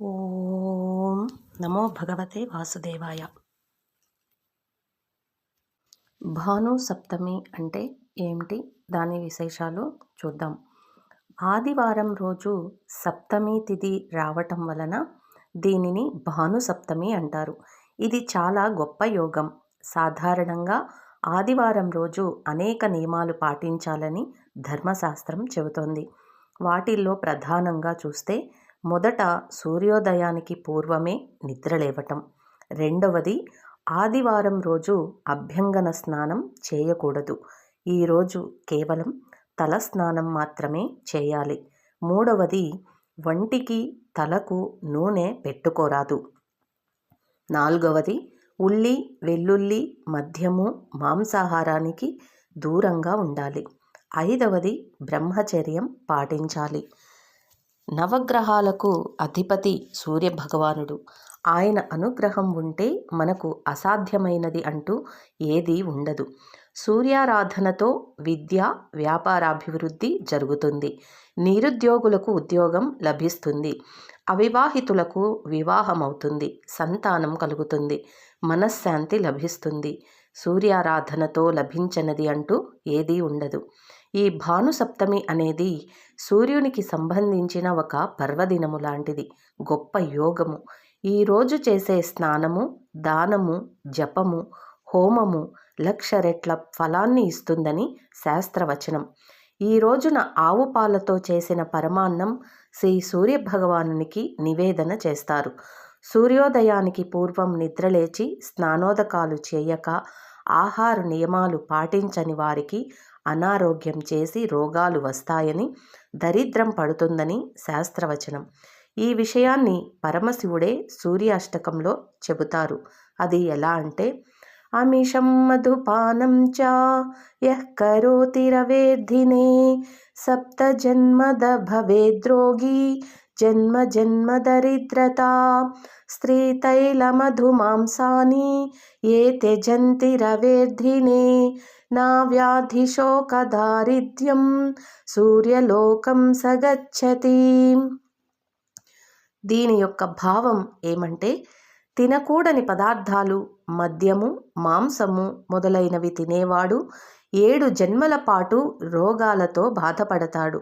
ఓం నమో భగవతే వాసుదేవాయ. భాను సప్తమి అంటే ఏమిటి? దాని విశేషాలు చూద్దాం. ఆదివారం రోజు సప్తమి తిథి రావటం వలన దీనిని భాను సప్తమి అంటారు. ఇది చాలా గొప్ప యోగం. సాధారణంగా ఆదివారం రోజు అనేక నియమాలు పాటించాలని ధర్మశాస్త్రం చెబుతోంది. వాటిల్లో ప్రధానంగా చూస్తే మొదట సూర్యోదయానికి పూర్వమే నిద్రలేవటం రెండవది ఆదివారం రోజు అభ్యంగన స్నానం చేయకూడదు. ఈరోజు కేవలం తల స్నానం మాత్రమే చేయాలి. మూడవది వంటికి తలకు నూనె పెట్టుకోరాదు. నాలుగవది ఉల్లి వెల్లుల్లి మద్యము మాంసాహారానికి దూరంగా ఉండాలి. ఐదవది బ్రహ్మచర్యం పాటించాలి. నవగ్రహాలకు అధిపతి సూర్యభగవానుడు. ఆయన అనుగ్రహం ఉంటే మనకు అసాధ్యమైనది అంటూ ఏదీ ఉండదు. సూర్యారాధనతో విద్య వ్యాపారాభివృద్ధి జరుగుతుంది. నిరుద్యోగులకు ఉద్యోగం లభిస్తుంది. అవివాహితులకు వివాహమవుతుంది. సంతానం కలుగుతుంది. మనశ్శాంతి లభిస్తుంది. సూర్యారాధనతో లభించనది అంటూ ఏదీ ఉండదు. ఈ భానుసప్తమి అనేది సూర్యునికి సంబంధించిన ఒక పర్వదినము లాంటిది గొప్ప యోగము. ఈరోజు చేసే స్నానము దానము జపము హోమము లక్ష రెట్ల ఫలాన్ని ఇస్తుందని శాస్త్రవచనం. ఈ రోజున ఆవు పాలతో చేసిన పరమాన్నం శ్రీ సూర్యభగవానునికి నివేదన చేస్తారు. సూర్యోదయానికి పూర్వం నిద్రలేచి స్నానోదకాలు చేయక ఆహార నియమాలు పాటించని వారికి అనారోగ్యం చేసి రోగాలు వస్తాయని దరిద్రం పడుతుందని శాస్త్రవచనం. ఈ విషయాన్ని పరమశివుడే సూర్యాష్టకంలో చెబుతారు. అది ఎలా అంటే అమిషం మధుపానం చ యః కరోతిరవేద్ధినే సప్త జన్మద భవేద్రోగి జన్మ జన్మ దరిద్రత స్త్రీ తైల మధుమాంసాని ఏ త్యజంతిరవేద్ధినే నా వ్యాధిశోకదారిద్ర్యం సూర్యలోకం సగచ్చతి. దీని యొక్క భావం ఏమంటే తినకూడని పదార్థాలు మద్యము మాంసము మొదలైనవి తినేవాడు ఏడు జన్మల పాటు రోగాలతో బాధపడతాడు.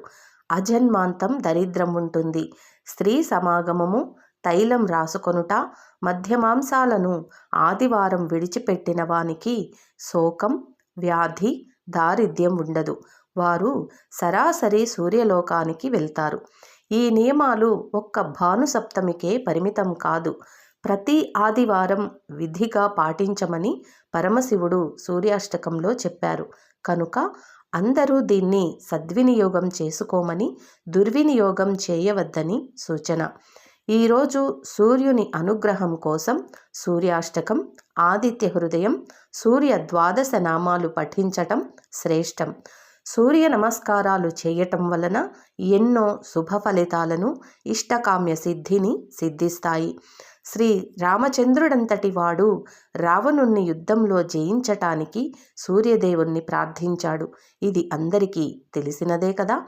అజన్మాంతం దరిద్రం ఉంటుంది. స్త్రీ సమాగమము తైలం రాసుకొనుట మధ్యమాంసాలను ఆదివారం విడిచిపెట్టిన వానికి శోకం వ్యాధి దారిద్ర్యం ఉండదు. వారు సరాసరి సూర్యలోకానికి వెళ్తారు. ఈ నియమాలు ఒక్క భానుసప్తమికే పరిమితం కాదు. ప్రతి ఆదివారం విధిగా పాటించమని పరమశివుడు సూర్యాష్టకంలో చెప్పారు. కనుక అందరూ దీన్ని సద్వినియోగం చేసుకోమని దుర్వినియోగం చేయవద్దని సూచన. ఈరోజు సూర్యుని అనుగ్రహం కోసం సూర్యాష్టకం ఆదిత్య హృదయం సూర్య ద్వాదశ నామాలు పఠించటం శ్రేష్టం. సూర్య నమస్కారాలు చేయటం వలన ఎన్నో శుభ ఫలితాలను ఇష్టకామ్య సిద్ధిని సిద్ధిస్తాయి. శ్రీ రామచంద్రుడంతటి వాడు రావణుణ్ణి యుద్ధంలో జయించటానికి సూర్యదేవుణ్ణి ప్రార్థించాడు. ఇది అందరికీ తెలిసినదే కదా.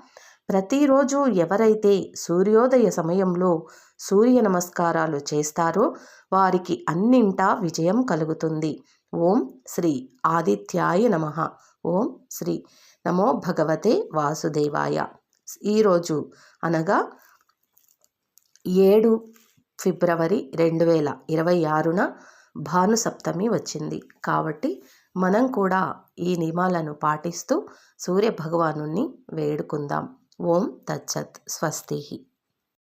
ప్రతిరోజు ఎవరైతే సూర్యోదయ సమయంలో సూర్య నమస్కారాలు చేస్తారో వారికి అన్నింటా విజయం కలుగుతుంది. ఓం శ్రీ ఆదిత్యాయ నమ. ఓం శ్రీ నమో భగవతే వాసుదేవాయ. ఈరోజు అనగా ఏడు ఫిబ్రవరి రెండు వేల ఇరవై ఆరున భానుసప్తమి వచ్చింది. కాబట్టి మనం కూడా ఈ నియమాలను పాటిస్తూ సూర్య భగవాను వేడుకుందాం. ఓం తచ్చత్ స్వస్తి.